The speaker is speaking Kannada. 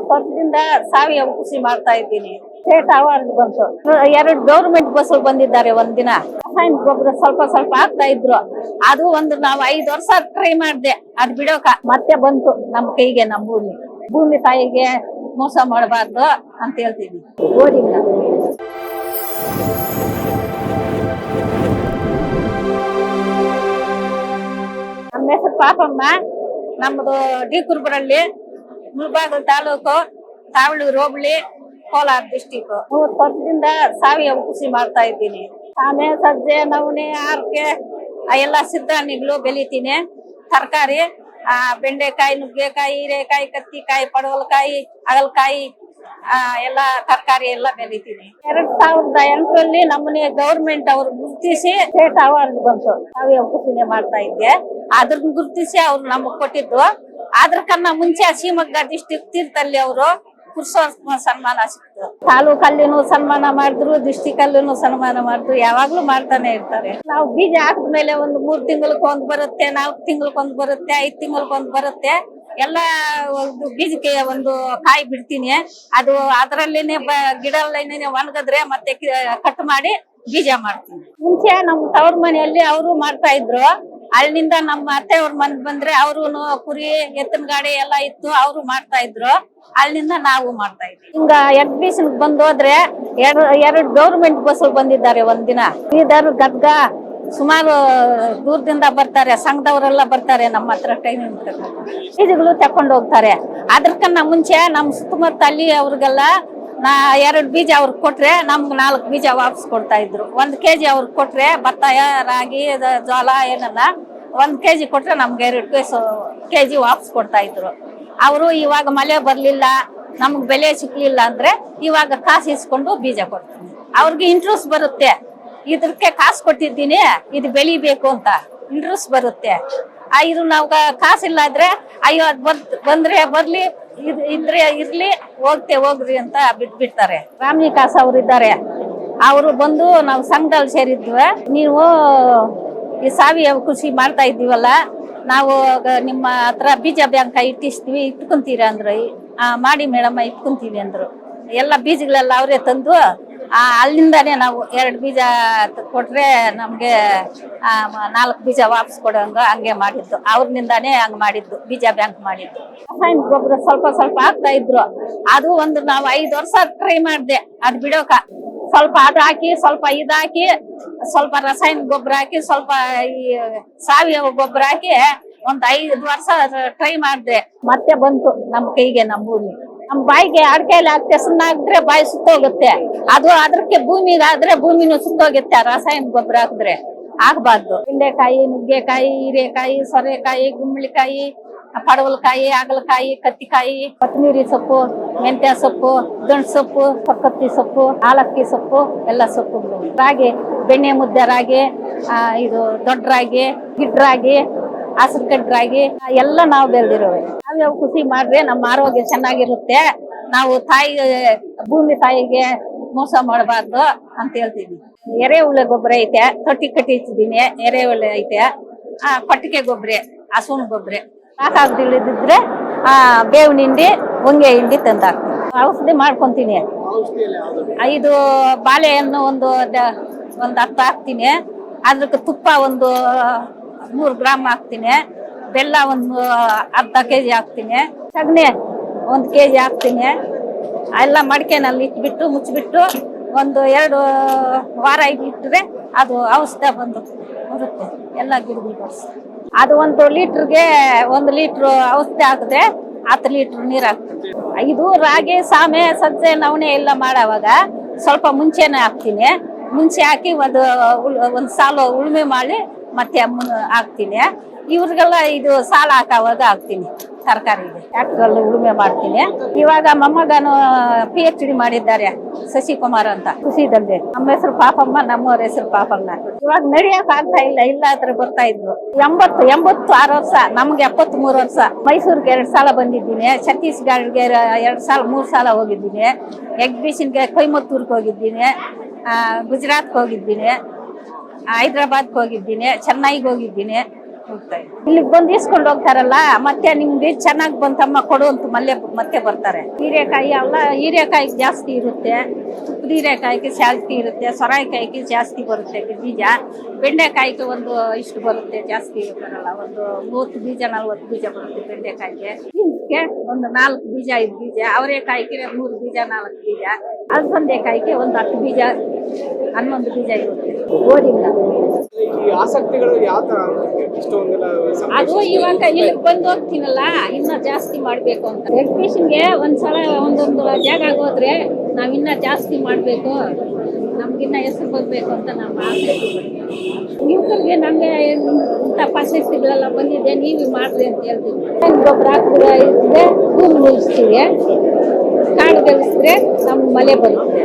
ಮೂವತ್ತು ಸಾವಯವ ಕೃಷಿ ಮಾಡ್ತಾ ಇದ್ದೀನಿ. ಸ್ಟೇಟ್ ಅವಾರ್ಡ್ ಬಂತು. ಎರಡು ಗೌರ್ಮೆಂಟ್ ಬಸ್ ಬಂದಿದ್ದಾರೆ ಒಂದಿನ. ರಾಸಾಯನಿಕ ಗೊಬ್ಬರ ಸ್ವಲ್ಪ ಸ್ವಲ್ಪ ಆಗ್ತಾ ಇದ್ರು. ಅದು ಒಂದು ನಾವು ಐದು ವರ್ಷ ಟ್ರೈ ಮಾಡಿದೆ. ಅದ್ ಬಿಡೋಕ. ಮತ್ತೆ ಬಂತು ನಮ್ ಕೈಗೆ ನಮ್ ಭೂಮಿ. ಭೂಮಿ ತಾಯಿಗೆ ಮೋಸ ಮಾಡಬಾರ್ದು ಅಂತ ಹೇಳ್ತೀನಿ ಓದಿಲ್ಲ ನಮ್ಮ ಹೆಸರು ಪಾಪಮ್ಮ. ನಮ್ಮದು ಡಿ ಕುರುಬರಳ್ಳಿ ಮುಳಬಾಗಿಲು ತಾಲೂಕು ತಾವಳೂರು ಹೋಬಳಿ, ಕೋಲಾರ ಡಿಸ್ಟಿಕ್ ಮೂರು ವರ್ಷದಿಂದ ಸಾವಯವ ಕೃಷಿ ಮಾಡ್ತಾ ಇದ್ದೀನಿ. ಆಮೆ, ಸಜ್ಜೆ, ನವಣೆ, ಆರ್ಕೆ ಎಲ್ಲ ಸಿದ್ಧಾಣಿಗಳು ಬೆಳಿತೀನಿ. ತರಕಾರಿ, ಆ, ಬೆಂಡೆಕಾಯಿ, ನುಗ್ಗೆಕಾಯಿ, ಹೀರೆಕಾಯಿ, ಕತ್ತಿಕಾಯಿ, ಪಡವಲಕಾಯಿ ಅಗಲಕಾಯಿ ಎಲ್ಲ ತರಕಾರಿ ಎಲ್ಲ ಬೆಳಿತೀನಿ. ಎರಡ್ ಸಾವಿರದ ಎಂಟರಲ್ಲಿ ನಮ್ಮನೆ ಗೌರ್ಮೆಂಟ್ ಅವ್ರು ಗುರುತಿಸಿ ಸ್ಟೇಟ್ ಅವಾರ್ಡ್ ಬಂತು. ಸಾವಯವ ಕೃಷಿನೇ ಮಾಡ್ತಾ ಇದ್ದೆ. ಅದ್ರನ್ನ ಗುರುತಿಸಿ ಅವ್ರು ನಮಗ್ ಕೊಟ್ಟಿದ್ದು. ಅದ್ರಕನ್ನ ಮುಂಚೆ ಶಿವಮೊಗ್ಗ ಡಿಸ್ಟಿಕ್ ತೀರ್ಥಲ್ಲಿ ಅವರು ಪುರುಷೋತ್ತಮ ಸನ್ಮಾನ ಸಿಕ್ತು. ತಾಲೂಕಲ್ಲಿನೂ ಸನ್ಮಾನ ಮಾಡಿದ್ರು ಡಿಸ್ಟಿಕ್ ಸನ್ಮಾನ ಮಾಡಿದ್ರು, ಯಾವಾಗ್ಲೂ ಮಾಡ್ತಾನೆ ಇರ್ತಾರೆ. ನಾವು ಬೀಜ ಹಾಕಿದ್ಮೇಲೆ ಒಂದು ಮೂರ್ ತಿಂಗಳಕ್ಕೊಂದ್ ಬರುತ್ತೆ, ನಾಲ್ಕು ತಿಂಗಳಕ್ಕೊಂದ್ ಬರುತ್ತೆ, ಐದ್ ತಿಂಗಳಕ್ಕೊಂದ್ ಬರುತ್ತೆ. ಎಲ್ಲ ಒಂದು ಬೀಜಕ್ಕೆ ಒಂದು ಕಾಯಿ ಬಿಡ್ತೀನಿ. ಅದು ಅದರಲ್ಲೇನೆ ಗಿಡ ಒಣಗಿದ್ರೆ ಮತ್ತೆ ಕಟ್ ಮಾಡಿ ಬೀಜ ಮಾಡ್ತೀನಿ. ಮುಂಚೆ ನಮ್ಮ ತವ್ರ ಮನೆಯಲ್ಲಿ ಅವರು ಮಾಡ್ತಾ ಇದ್ರು. ಅಲ್ಲಿಂದ ನಮ್ಮ ಅತ್ತೆಯವ್ರ ಮಂದ್ ಬಂದ್ರೆ ಅವ್ರು ಕುರಿ, ಎತ್ತಿನ ಗಾಡಿ ಎಲ್ಲ ಇತ್ತು, ಅವರು ಮಾಡ್ತಾ ಇದ್ರು. ಅಲ್ಲಿಂದ ನಾವು ಮಾಡ್ತಾ ಇದ್ವಿ. ಹಿಂಗ ಎಕ್ಸಿಬಿಷನ್ ಬಂದ್ ಹೋದ್ರೆ ಎರಡು ಎರಡು ಗೌರ್ಮೆಂಟ್ ಬಸ್ ಬಂದಿದ್ದಾರೆ ಒಂದಿನ. ಬೀದರ್ ಗದ್ಗ ಸುಮಾರು ದೂರದಿಂದ ಬರ್ತಾರೆ, ಸಂಘದವರೆಲ್ಲ ಬರ್ತಾರೆ ನಮ್ಮ ಹತ್ರ ಟೈಮ್ ಇದುಗಳು ತಕೊಂಡು ಹೋಗ್ತಾರೆ. ಅದಕ್ಕನ್ನ ಮುಂಚೆ ನಮ್ಮ ಸುತ್ತಮುತ್ತ ಅಲ್ಲಿ ಅವ್ರಿಗೆಲ್ಲ ನಾ ಎರಡು ಬೀಜ ಅವ್ರಿಗೆ ಕೊಟ್ರೆ ನಮ್ಗೆ ನಾಲ್ಕು ಬೀಜ ವಾಪಸ್ ಕೊಡ್ತಾ ಇದ್ರು. ಕೆ ಕೆಜಿ ಅವ್ರಿಗೆ ಕೊಟ್ರೆ ಭತ್ತ ರಾಗಿ ಜೋಳ ಜೋಳ ಒಂದು ಕೆ ಕೆಜಿ ಕೊಟ್ರೆ ನಮ್ಗೆ ಎರಡು ಕೆಜಿ ವಾಪಸ್ ಕೊಡ್ತಾ ಇದ್ರು. ಅವರು ಇವಾಗ ಮಳೆ ಬರಲಿಲ್ಲ, ನಮ್ಗೆ ಬೆಲೆ ಸಿಕ್ಲಿಲ್ಲ ಅಂದ್ರೆ ಇವಾಗ ಕಾಸು ಇಸ್ಕೊಂಡು ಬೀಜ ಕೊಡ್ತೀನಿ ಅವ್ರಿಗೆ ಇಂಟ್ರೆಸ್ಟ್ ಬರುತ್ತೆ. ಇದಕ್ಕೆ ಕಾಸು ಕೊಟ್ಟಿದ್ದೀನಿ, ಇದು ಬೆಳಿಬೇಕು ಅಂತ. ಇಂಟ್ರೆಸ್ಟ್ ಬರುತ್ತೆ. ಇದು ನಾವು ಕಾಸಿಲ್ಲ ಆದ್ರೆ ಅಯ್ಯೋ, ಅದ್ ಬಂದ್, ಬಂದ್ರೆ ಬರ್ಲಿ, ಇದ್, ಇದ್ರೆ ಇರ್ಲಿ, ಹೋಗ್ತೆ, ಹೋಗ್ರಿ ಅಂತ ಬಿಟ್ಬಿಡ್ತಾರೆ ರಾಮಿ ಕಾಸ ಅವ್ರು ಇದ್ದಾರೆ ಅವರು ಬಂದು ನಾವು ಸಂಘದಲ್ಲಿ ಸೇರಿದ್ವಿ. ನೀವು ಈ ಸಾವಯವ ಕೃಷಿ ಮಾಡ್ತಾ ಇದ್ದೀವಲ್ಲ, ನಾವು ನಿಮ್ಮ ಹತ್ರ ಬೀಜ ಬ್ಯಾಂಕ ಇಟ್ಟಿಸ್ತೀವಿ, ಇಟ್ಕೊಂತೀರ ಅಂದ್ರೆ. ಮಾಡಿ ಮೇಡಮ್ಮ ಇಟ್ಕೊಂತೀವಿ ಅಂದ್ರು. ಎಲ್ಲ ಬೀಜಗಳೆಲ್ಲ ಅವರೇ ತಂದು ಅಲ್ಲಿಂದಾನೇ ನಾವು ಎರಡು ಬೀಜ ಕೊಟ್ರೆ ನಮ್ಗೆ ನಾಲ್ಕು ಬೀಜ ವಾಪಸ್ ಕೊಡೋಂಗ ಹಂಗೆ ಮಾಡಿದ್ದು. ಅವ್ರನಿಂದಾನೇ ಹಂಗ್ ಮಾಡಿದ್ದು, ಬೀಜ ಬ್ಯಾಂಕ್ ಮಾಡಿದ್ದು. ರಾಸಾಯನಿಕ ಗೊಬ್ಬರ ಸ್ವಲ್ಪ ಸ್ವಲ್ಪ ಹಾಕ್ತಾ ಇದ್ರು. ಅದು ಒಂದು ನಾವು ಐದು ವರ್ಷ ಟ್ರೈ ಮಾಡಿದೆ, ಅದ್ ಬಿಡೋಕ. ಸ್ವಲ್ಪ ಅದು ಹಾಕಿ, ಸ್ವಲ್ಪ ಇದಾಕಿ ಸ್ವಲ್ಪ ರಾಸಾಯನಿಕ ಗೊಬ್ಬರ ಹಾಕಿ, ಸ್ವಲ್ಪ ಈ ಸಾವಯವ ಗೊಬ್ಬರ ಹಾಕಿ ಒಂದ್ ಐದು ವರ್ಷ ಟ್ರೈ ಮಾಡಿದೆ. ಮತ್ತೆ ಬಂತು ನಮ್ ಕೈಗೆ, ನಮ್ಮ ಭೂಮಿ. ನಮ್ ಬಾಯಿಗೆ ಅಡ್ಕೆಯಲ್ಲಿ ಹಾಕ್ತೆ ಹಾಕಿದ್ರೆ ಬಾಯಿ ಸುತ್ತೋಗುತ್ತೆ. ಅದು ಅದಕ್ಕೆ ಭೂಮಿ ಆದ್ರೆ ಭೂಮಿನೂ ಸುತ್ತೋಗುತ್ತೆ ರಾಸಾಯನಿಕ ಗೊಬ್ಬರ ಹಾಕಿದ್ರೆ. ಆಗ್ಬಾರ್ದು. ಬೆಂಡೆಕಾಯಿ, ನುಗ್ಗೆಕಾಯಿ, ಹೀರೆಕಾಯಿ, ಸೊರೆಕಾಯಿ, ಗುಂಬಳಿಕಾಯಿ, ಪಡವಲಕಾಯಿ, ಹಾಗಲಕಾಯಿ, ಕತ್ತಿಕಾಯಿ, ಕೊತ್ತಂಬರಿ ಸೊಪ್ಪು, ಮೆಂತ್ಯ ಸೊಪ್ಪು ದೊಣ್ಣ ಸೊಪ್ಪು ಪಕ್ಕತ್ತಿ ಸೊಪ್ಪು ಆಲಕ್ಕಿ ಸೊಪ್ಪು, ಎಲ್ಲ ಸೊಪ್ಪುಗಳು. ರಾಗಿ, ಬೆಣ್ಣೆ ಮುದ್ದೆ ರಾಗಿ ಇದು ದೊಡ್ಡ ರಾಗಿ ಗಿಡ್ ರಾಗಿ ಹಸಿರು ರಾಗಿ ಎಲ್ಲ ನಾವು ಬೆಳೆದಿರೋವೆ. ನಾವ್ಯಾವ ಖುಷಿ ಮಾಡ್ರೆ ನಮ್ಮ ಆರೋಗ್ಯ ಚೆನ್ನಾಗಿರುತ್ತೆ. ನಾವು ತಾಯಿ, ಭೂಮಿ ತಾಯಿಗೆ ಮೋಸ ಮಾಡಬಾರ್ದು ಅಂತ ಹೇಳ್ತೀನಿ ಎರೆಹುಳ ಗೊಬ್ಬರ ಐತೆ, ತೊಟ್ಟಿ ಕಟ್ಟಿ ಇಟ್ಟಿದ್ದೀನಿ ಎರೆಹುಳ ಐತೆ, ಆ ಕೊಟ್ಟಿಗೆ ಗೊಬ್ಬರ, ಹಸುವಿನ ಗೊಬ್ಬರ. ಸಾಕಾಗ್ದಿಲ್ಲದಿದ್ರೆ ಆ ಬೇವಿನ ಹಿಂಡಿ ಹೊಂಗೆ ಹಿಂಡಿ ತಂದಾಕ್ತೀನಿ ಔಷಧಿ ಮಾಡ್ಕೊಂತೀನಿ. ಐದು ಬಾಳೆಹಣ್ಣು ಒಂದು ಒಂದು ಹತ್ತು ಹಾಕ್ತೀನಿ. ಅದಕ್ಕೆ ತುಪ್ಪ ಒಂದು ನೂರು ಗ್ರಾಮ್ ಹಾಕ್ತೀನಿ. ಬೆಲ್ಲ ಒಂದು ಅರ್ಧ ಕೆ ಜಿ ಹಾಕ್ತೀನಿ. ಸಗಣಿ ಒಂದು ಕೆ ಜಿ ಹಾಕ್ತೀನಿ ಎಲ್ಲ ಮಡಿಕೆನಲ್ಲಿ ಇಟ್ಬಿಟ್ಟು, ಮುಚ್ಚಿಬಿಟ್ಟು ಒಂದು ಎರಡು ವಾರ ಇಟ್ಟರೆ ಅದು ಔಷಧ ಬಂದು ಬರುತ್ತೆ. ಎಲ್ಲ ಗಿಡಗಳು ಅದು ಒಂದು ಲೀಟ್ರಿಗೆ ಒಂದು ಲೀಟ್ರ್ ಔಷಧಿ ಹಾಕಿದ್ರೆ ಹತ್ತು ಲೀಟ್ರ್ ನೀರು ಹಾಕ್ತೀನಿ ಇದು ರಾಗಿ, ಸಾಮೆ, ಸಜ್ಜೆ, ನವಣೆ ಎಲ್ಲ ಮಾಡೋವಾಗ ಸ್ವಲ್ಪ ಮುಂಚೆನೇ ಹಾಕ್ತೀನಿ. ಮುಂಚೆ ಹಾಕಿ ಒಂದು ಒಂದು ಸಾಲು ಉಳುಮೆ ಮಾಡಿ ಮತ್ತೆ ಅಮ್ಮನ ಹಾಕ್ತೀನಿ. ಇವ್ರಿಗೆಲ್ಲ ಇದು ಸಾಲ ಹಾಕೋವಾಗ ಹಾಕ್ತೀನಿ ತರಕಾರಿಗೆ. ಟ್ಯಾಕ್ಟ್ರಲ್ಲಿ ಉಳುಮೆ ಮಾಡ್ತೀನಿ. ಇವಾಗ ಮೊಮ್ಮಗನು ಪಿ ಎಚ್ ಡಿ ಮಾಡಿದ್ದಾರೆ ಶಶಿಕುಮಾರ್ ಅಂತ. ಖುಷಿದಲ್ಲಿ ನಮ್ಮ ಹೆಸರು ಪಾಪಮ್ಮ, ನಮ್ಮವ್ರ ಹೆಸರು ಪಾಪಮ್ಮ. ಇವಾಗ ನಡಿಯಕ್ ಆಗ್ತಾ ಇಲ್ಲ ಇಲ್ಲ ಹತ್ರ ಬರ್ತಾ ಇದ್ರು. ಎಂಬತ್ತು ಎಂಬತ್ತು ಆರು ವರ್ಷ, ನಮ್ಗೆ ಎಪ್ಪತ್ತ್ ಮೂರು ವರ್ಷ. ಮೈಸೂರಿಗೆ ಎರಡ್ ಸಾಲ ಬಂದಿದ್ದೀನಿ. ಛತ್ತೀಸ್ಗಢ್ಗೆ ಎರಡ್ ಸಾಲ, ಮೂರ್ ಸಾಲ ಹೋಗಿದ್ದೀನಿ. ಎಕ್ಸಿಬಿಷನ್ಗೆ ಕೊಯಮತ್ತೂರ್ಗೆ ಹೋಗಿದ್ದೀನಿ. ಗುಜರಾತ್ಗೆ ಹೋಗಿದ್ದೀನಿ. ಹೈದ್ರಾಬಾದ್ಗೆ ಹೋಗಿದ್ದೀನಿ, ಚೆನ್ನೈಗೆ ಹೋಗಿದ್ದೀನಿ. ಬಂದ್ ಇಲ್ಲಿಗ್ ಬಂದು ಇಸ್ಕೊಂಡು ಹೋಗ್ತಾರಲ್ಲ, ಮತ್ತೆ ನಿಮ್ಗೆ ಚೆನ್ನಾಗಿ ಬಂತಮ್ಮ ಕೊಡು ಅಂತ ಮಲ್ಲೆ ಮತ್ತೆ ಬರ್ತಾರೆ. ಹೀರೆಕಾಯಿ ಅಲ್ಲ ಹೀರೆಕಾಯಿ ಜಾಸ್ತಿ ಇರುತ್ತೆ. ತುಪ್ಪದ ಹೀರೆಕಾಯಿಗೆ ಜಾಸ್ತಿ ಇರುತ್ತೆ ಸೊರಾಯಿಕಾಯಿಗೆ ಜಾಸ್ತಿ ಬರುತ್ತೆ ಬೀಜ. ಬೆಂಡೆಕಾಯಿಗೆ ಒಂದು ಇಷ್ಟು ಬರುತ್ತೆ, ಜಾಸ್ತಿ ಬರಲ್ಲ, ಒಂದು ಮೂವತ್ತು ಬೀಜ, ನಲ್ವತ್ತು ಬೀಜ ಬರುತ್ತೆ ಬೆಂಡೆಕಾಯಿಗೆ. ಬೀನ್ಸ್ಗೆ ಒಂದು ನಾಲ್ಕು ಬೀಜ, ಐದು ಬೀಜ, ಅವರೆಕಾಯಿಗೆ ಮೂರು ಬೀಜ, ನಾಲ್ಕು ಬೀಜ ಅಲಸಂದೆಕಾಯಿಗೆ ಒಂದು ಹತ್ತು ಬೀಜ, ಹನ್ನೊಂದು ಬೀಜ ಇರುತ್ತೆ. ಈ ಆಸಕ್ತಿಗಳು ಯಾವ ತರ ಇಷ್ಟೊಂದೆಲ್ಲ ಅದು? ಇವಾಗ ಇಲ್ಲಿ ಬಂದು ಹೋಗ್ತೀನಲ್ಲ ಇನ್ನ ಜಾಸ್ತಿ ಮಾಡ್ಬೇಕು ಅಂತ. ಎಜುಕೇಶನ್ಗೆ ಒಂದ್ಸಲ ಒಂದೊಂದು ಜಾಗ ಹೋದ್ರೆ ನಾವ್ ಇನ್ನ ಜಾಸ್ತಿ ಮಾಡ್ಬೇಕು. ನಮ್ಗಿನ್ನ ಹೆಸರು ಬರಬೇಕು ಅಂತ ನಮ್ಮ ಆಸೆ. ಯುವಕರಿಗೆ ನಮ್ಗೆ ಇಂಥ ಪ್ರಶಸ್ತಿಗಳೆಲ್ಲ ಬಂದಿದೆ ನೀವು ಮಾಡ್ರಿ ಅಂತ ಹೇಳ್ತೀವಿ ಗೊಬ್ಬರ ಹಾಕಿದ್ರೆ ಭೂಮಿ ಉಳಿಸ್ತೀವಿ ಕಾಡು ಬೆಳೆಸಿದ್ರೆ ನಮ್ಮ ಮಳೆ ಬರುತ್ತೆ.